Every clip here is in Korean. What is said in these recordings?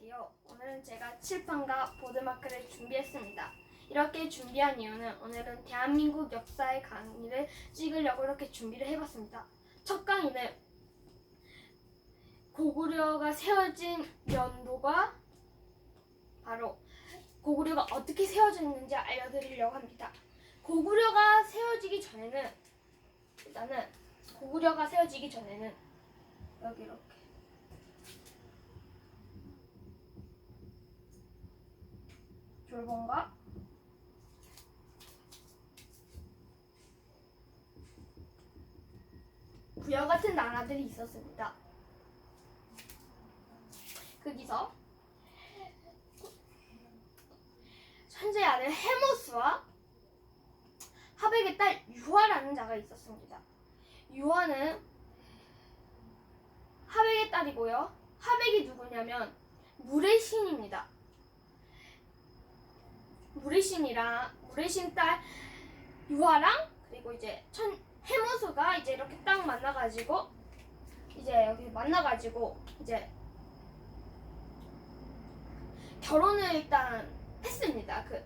안녕하세요. 오늘은 제가 칠판과 보드마크를 준비했습니다. 이렇게 준비한 이유는 오늘은 대한민국 역사의 강의를 찍으려고 이렇게 준비를 해봤습니다. 첫 강의는 고구려가 세워진 연도가 바로 고구려가 어떻게 세워졌는지 알려드리려고 합니다. 고구려가 세워지기 전에는 일단은 고구려가 세워지기 전에는 여기 이렇게 졸본과 부여 같은 나라들이 있었습니다. 거기서 천재의 아들 헤모스와 하백의 딸 유화라는 자가 있었습니다. 유화는 하백의 딸이고요. 하백이 누구냐면 물의 신입니다. 물의 신이랑 물의 신딸 유화랑 그리고 이제 천 해무수가 이제 이렇게 딱 만나가지고 이제 여기 만나가지고 이제 결혼을 일단 했습니다. 그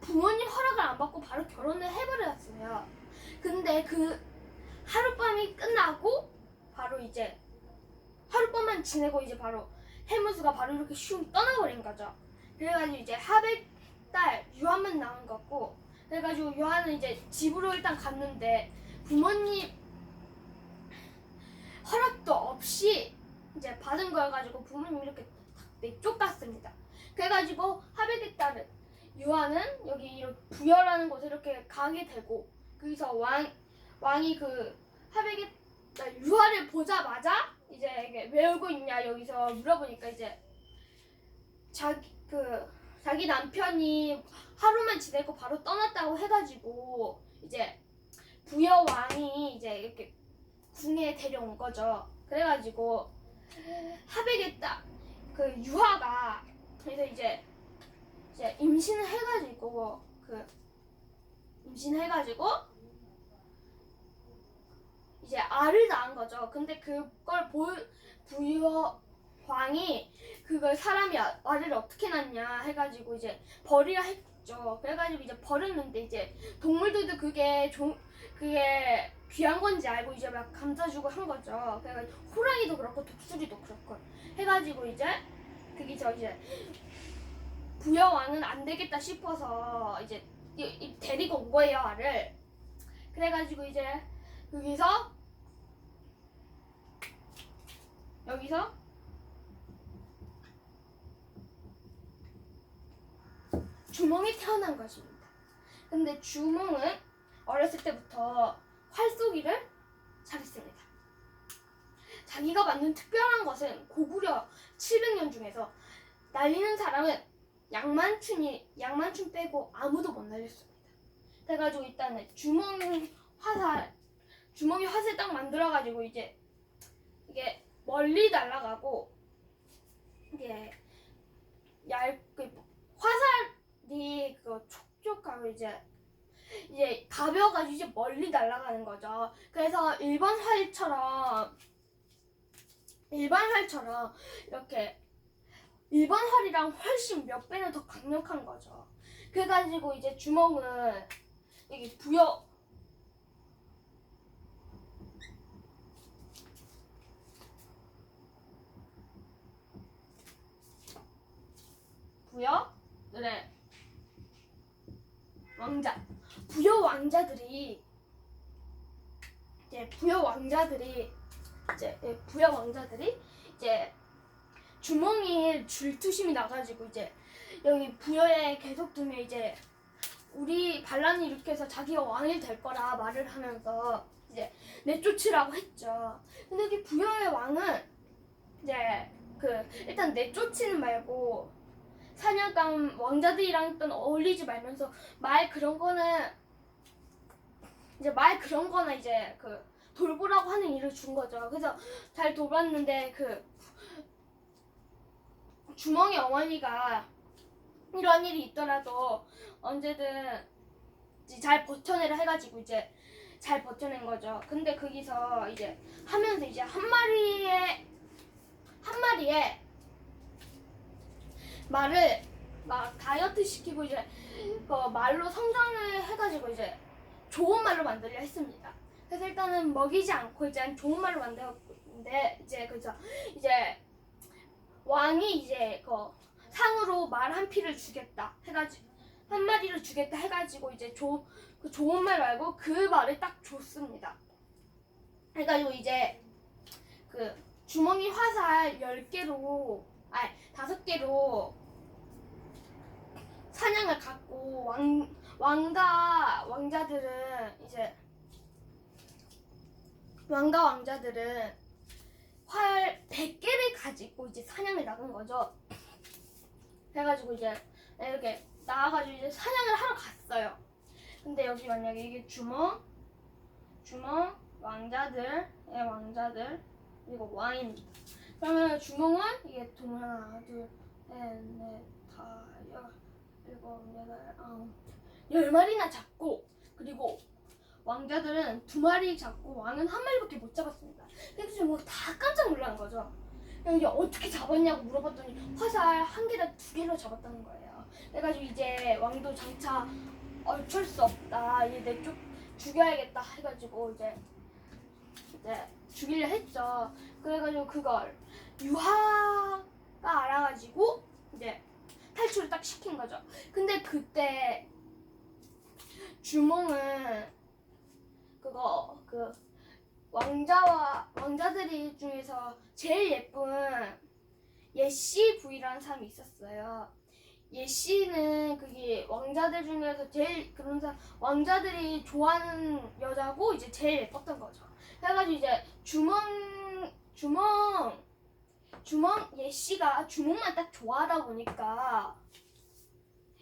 부모님 허락을 안 받고 바로 결혼을 해버렸어요. 근데 그 하룻밤이 끝나고 바로 이제 하룻밤만 지내고 이제 바로 해무수가 바로 이렇게 슝 떠나버린 거죠. 그래가지고 이제 하백 딸 유한만 나온 것 같고 그래가지고 유한은 이제 집으로 일단 갔는데 부모님 허락도 없이 이제 받은 거여가지고 부모님 이렇게 탁 내쫓갔습니다. 그래가지고 하백의 딸은 유한은 여기 부여라는 곳에 이렇게 가게 되고 거기서 왕 왕이 그 하백의 딸 유한을 보자마자 이제 이게 왜 울고 있냐 여기서 물어보니까 이제 자기 그 자기 남편이 하루만 지내고 바로 떠났다고 해가지고 이제 부여 왕이 이제 이렇게 궁에 데려온 거죠. 그래가지고 하백의 딸그 유화가 그래서 이제 이제 임신을 해가지고 그 임신해가지고 이제 알을 낳은 거죠. 근데 그걸 볼 부여 왕이 그걸 사람이 아- 알을 어떻게 낳냐 해가지고 이제 버리라 했죠. 그래가지고 이제 버렸는데 이제 동물들도 그게 종 그게 귀한 건지 알고 이제 막 감싸주고 한 거죠. 그래가지고 호랑이도 그렇고 독수리도 그렇고 해가지고 이제 그게 저 이제 부여 왕은 안 되겠다 싶어서 이제 데리고 온 거예요 알을. 그래가지고 이제 여기서 여기서 주몽이 태어난 것입니다. 근데 주몽은 어렸을 때부터 활쏘기를 잘했습니다. 자기가 만든 특별한 것은 고구려 700년 중에서 날리는 사람은 양만춘이 양만춘 빼고 아무도 못 날렸습니다. 그래가지고 일단은 주몽 화살 주몽이 화살 딱 만들어가지고 이제 이게 멀리 날아가고 이게 얇그 화살 이그 촉촉하고 이제 이제 가벼워가지고 이제 멀리 날아가는 거죠. 그래서 일반 활처럼 일반 활처럼 이렇게 일반 활이랑 훨씬 몇 배는 더 강력한 거죠. 그래가지고 이제 주먹은 이게 부여 부여들의 왕자 부여 왕자들이 이제 부여 왕자들이 이제 예, 부여 왕자들이 이제 주몽이 줄투심이 나가지고 이제 여기 부여에 계속 두면 이제 우리 반란을 일으켜서 자기가 왕이 될 거라 말을 하면서 이제 내쫓으라고 했죠. 근데 여기 부여의 왕은 이제 그 일단 내쫓지는 말고 사냥감 왕자들이랑 일단 어울리지 말면서 말 그런 거는 이제 말 그런 거나 이제 그 돌보라고 하는 일을 준 거죠. 그래서 잘 돌봤는데 그 주몽의 어머니가 이런 일이 있더라도 언제든 잘 버텨내라 해가지고 이제 잘 버텨낸 거죠. 근데 거기서 이제 하면서 이제 한 마리의 한 마리의 말을 막 다이어트 시키고 이제 그 말로 성장을 해가지고 이제 좋은 말로 만들려 했습니다. 그래서 일단은 먹이지 않고 이제 좋은 말로 만들었는데 이제 그래서 이제 왕이 이제 그 상으로 말 한 피를 주겠다 해가지고 한 마리를 주겠다 해가지고 이제 조, 그 좋은 말 말고 그 말을 딱 줬습니다. 해가지고 이제 그 주머니 화살 10개로 아니 5개로 사냥을 갖고 왕 왕과 왕자들은 이제 왕과 왕자들은 활 100개를 가지고 이제 사냥을 나간 거죠. 해가지고 이제 이렇게 나와가지고 이제 사냥을 하러 갔어요. 근데 여기 만약에 이게 주먹, 주먹, 왕자들, 예, 왕자들, 그리고 왕입니다. 그러면 주먹은 이게 돈 하나, 둘, 셋, 넷, 다, 여, 일곱, 여덟, 아홉, 열 마리나 잡고 그리고 왕자들은 두 마리 잡고 왕은 한 마리밖에 못 잡았습니다. 그래서 뭐다 깜짝 놀란 거죠. 이게 어떻게 잡았냐고 물어봤더니 화살 한 개다 두 개로 잡았다는 거예요. 그래가지고 이제 왕도 장차 어쩔 수 없다. 이제 내 쪽 죽여야겠다 해가지고 이제 이제 죽이려 했죠. 그래가지고 그걸 유화가 알아가지고 이제 탈출을 딱 시킨 거죠. 근데 그때 주몽은 그거 그 왕자와 왕자들이 중에서 제일 예쁜 예시 부이라는 사람이 있었어요. 예시는 그게 왕자들 중에서 제일 그런 사람 왕자들이 좋아하는 여자고 이제 제일 예뻤던 거죠. 그래가지고 이제 주몽 주몽 주몽 예시가 주몽만 딱 좋아하다 보니까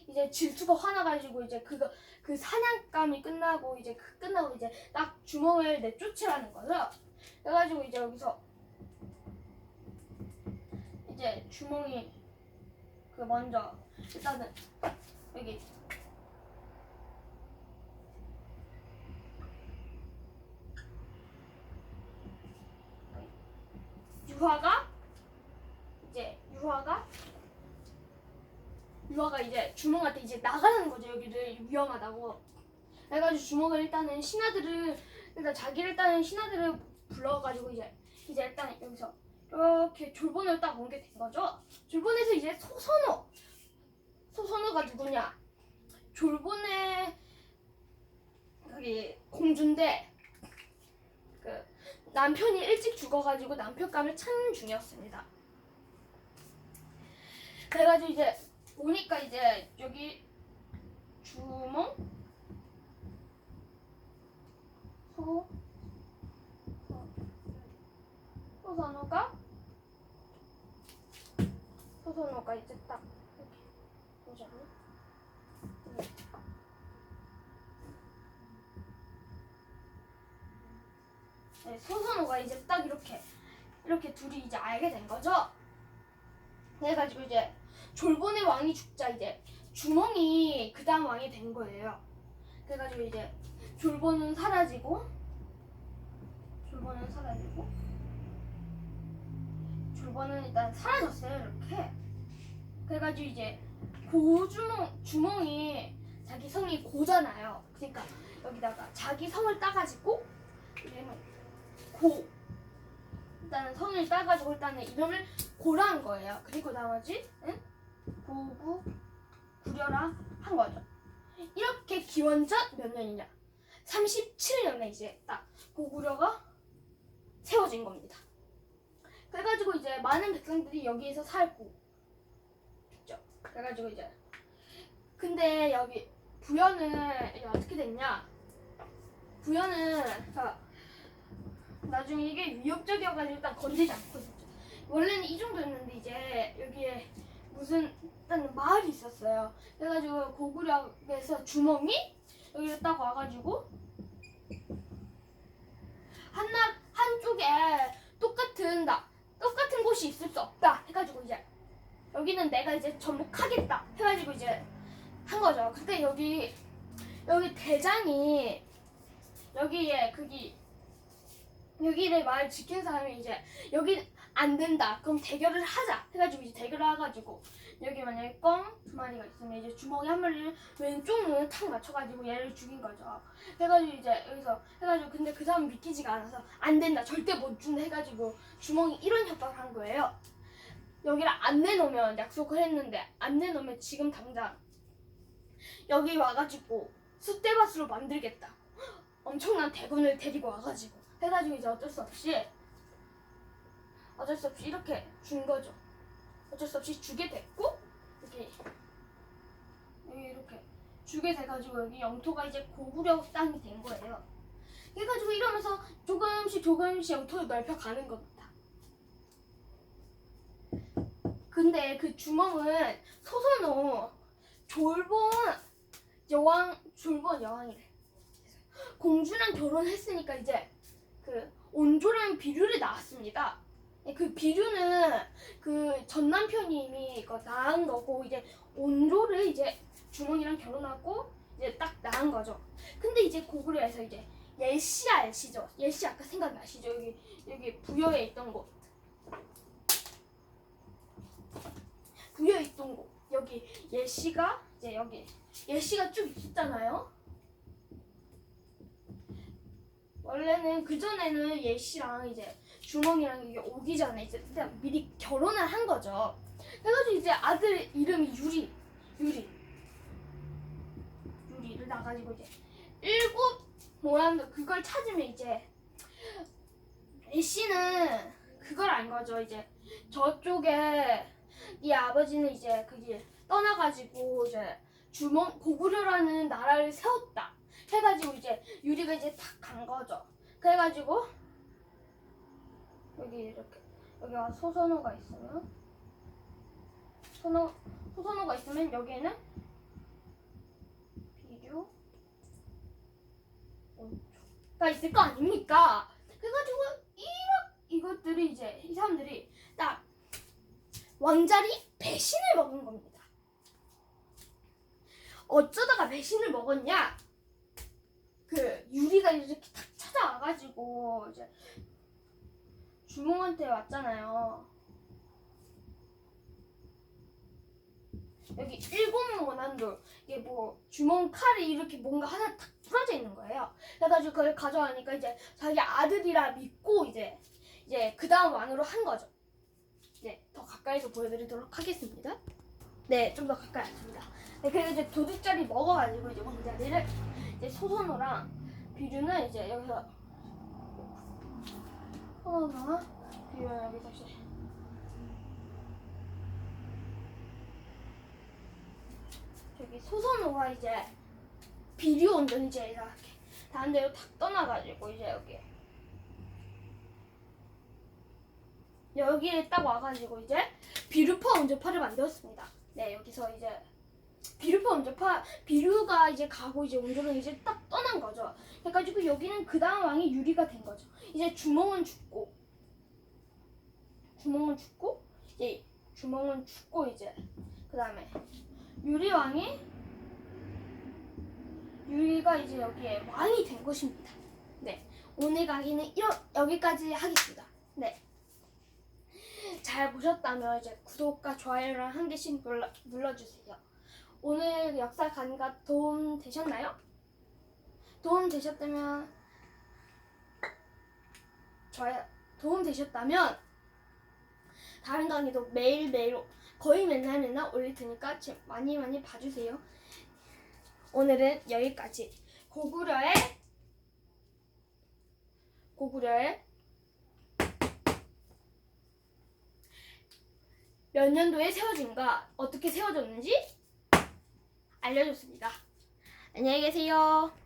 이제 질투가 화나가지고 이제 그거 그 사냥감이 끝나고 이제 그 끝나고 이제 딱 주먹을 내쫓으라는 거죠. 그래가지고 이제 여기서 이제 주먹이 그 먼저 일단은 여기 유화가 유화가? 유아가 이제 주몽한테 이제 나가라는 거죠. 여기를 위험하다고. 그래가지고 주몽을 일단은 신하들을 일단 자기를 일단은 신하들을 불러가지고 이제 이제 일단 여기서 이렇게 졸본을 딱온게된 거죠. 졸본에서 이제 소선호 소선호가 누구냐? 졸본의 여기 공주인데 그 남편이 일찍 죽어가지고 남편감을 찾는 중이었습니다 그래가지고 이제 오니까 이제 여기 주몽 소 소선호가 소선호가 이제 딱 이렇게 보자면 네, 소선호가 이제 딱 이렇게 이렇게 둘이 이제 알게 된 거죠. 그래가지고 이제 졸본의 왕이 죽자 이제 주몽이 그 다음 왕이 된 거예요. 그래가지고 이제 졸본은 사라지고 졸본은 사라지고 졸본은 일단 사라졌어요 이렇게. 그래가지고 이제 고주몽 주몽이 자기 성이 고잖아요. 그러니까 여기다가 자기 성을 따가지고 얘는 고 일단은 성을 따가지고 일단은 이름을 고라한 거예요. 그리고 나머지 응? 고구 구려라 한 거죠. 이렇게 기원전 몇 년이냐? 37년에 이제 딱 고구려가 세워진 겁니다. 그래가지고 이제 많은 백성들이 여기에서 살고 있죠. 그래가지고 이제 근데 여기 부여는 어떻게 됐냐? 부여는 자, 나중에 이게 위협적이어가지고 일단 건들지 않거든요. 원래는 이 정도였는데 이제 여기에 무슨 일단 마을이 있었어요. 그래가지고 고구려에서 주몽이 여기를 딱 와가지고 한나 한쪽에 똑같은 나 똑같은 곳이 있을 수 없다 해가지고 이제 여기는 내가 이제 전복하겠다 해가지고 이제 한 거죠. 근데 여기 여기 대장이 여기에 그기 여기를 마을 지킨 사람이 이제 여기 안 된다. 그럼 대결을 하자. 해가지고 이제 대결을 해가지고 여기 만약에 껌두 마리가 있으면 이제 주먹이 한 마리를 왼쪽 눈에 탁 맞춰가지고 얘를 죽인 거죠. 해가지고 이제 여기서 해가지고 근데 그 사람 믿기지가 않아서 안 된다. 절대 못 준다. 해가지고 주먹이 이런 협박을 한 거예요. 여기를 안 내놓으면 약속을 했는데 안 내놓으면 지금 당장 여기 와가지고 숫대밭으로 만들겠다. 엄청난 대군을 데리고 와가지고 해가지고 이제 어쩔 수 없이 어쩔 수 없이 이렇게 준 거죠. 어쩔 수 없이 주게 됐고 이렇게 이렇게 주게 돼가지고 여기 영토가 이제 고구려 땅이 된 거예요. 그래가지고 이러면서 조금씩 조금씩 영토를 넓혀가는 겁니다. 근데 그 주먹은 소선호 졸본 여왕 졸본 여왕이래. 공주랑 결혼했으니까 이제 그 온조랑 비류를 낳았습니다. 그 비류는 그 전 남편이 이미 이거 낳은 거고 이제 온조를 이제 주몽이랑 결혼하고 이제 딱 낳은 거죠. 근데 이제 고구려에서 이제 예시 아시죠? 예시 아까 생각나시죠? 여기 여기 부여에 있던 곳. 부여에 있던 곳. 여기 예시가 이제 여기 예시가 쭉 있잖아요. 원래는 그 전에는 예시랑 이제 주몽이랑 이게 오기 전에 이제 일단 미리 결혼을 한 거죠. 그래가지고 이제 아들 이름이 유리, 유리, 유리를 나가지고 이제 일곱 모양도 그걸 찾으면 이제 예시는 그걸 안 거죠. 이제 저쪽에 이 아버지는 이제 그길 떠나가지고 이제 주몽 고구려라는 나라를 세웠다. 해가지고 이제 유리가 이제 탁 간 거죠. 그래가지고 여기 이렇게 여기가 소선호가 있으면 선호 소선호가 있으면 여기에는 비료 온초가 있을 거 아닙니까? 그래가지고 이런 이것들이 이제 이 사람들이 딱 왕자리 배신을 먹은 겁니다. 어쩌다가 배신을 먹었냐? 그 유리가 이렇게 탁 찾아와가지고 이제 주몽한테 왔잖아요. 여기 일곱 모난돌 이게 뭐 주몽 칼이 이렇게 뭔가 하나 탁 부러져 있는 거예요. 그래가지고 그걸 가져가니까 이제 자기 아들이라 믿고 이제 이제 그 다음 왕으로 한 거죠. 네, 더 가까이서 보여드리도록 하겠습니다. 네, 좀 더 가까이 왔습니다. 네, 그래서 이제 도둑자리 먹어가지고 이제 왕자리를 이제 소선호랑 비류는 이제 여기서 비류는 여기 다시 저기 소선호가 이제 비류 온전 이제 이렇게 다른 데로 탁 떠나가지고 이제 여기 여기에 딱 와가지고 이제 비류파 온전파를 만들었습니다. 네 여기서 이제 비류파 온전파 비류가 이제 가고 이제 온전은 이제 딱 떠난 거죠. 그래가지고 여기는 그 다음 왕이 유리가 된 거죠. 이제 주몽은 죽고 주몽은 죽고 이제 주몽은 죽고 이제 그 다음에 유리 왕이 유리가 이제 여기에 왕이 된 것입니다. 네 오늘 강의는 이러, 여기까지 하겠습니다. 네. 잘 보셨다면 이제 구독과 좋아요를 한 개씩 눌러, 눌러주세요. 오늘 역사 강의가 도움 되셨나요? 도움 되셨다면 좋아요. 도움 되셨다면 다른 강의도 매일매일 거의 맨날 맨날 올릴 테니까 지- 많이 많이 봐주세요. 오늘은 여기까지 고구려의 고구려의 몇 년도에 세워진가 어떻게 세워졌는지 알려줬습니다. 안녕히 계세요.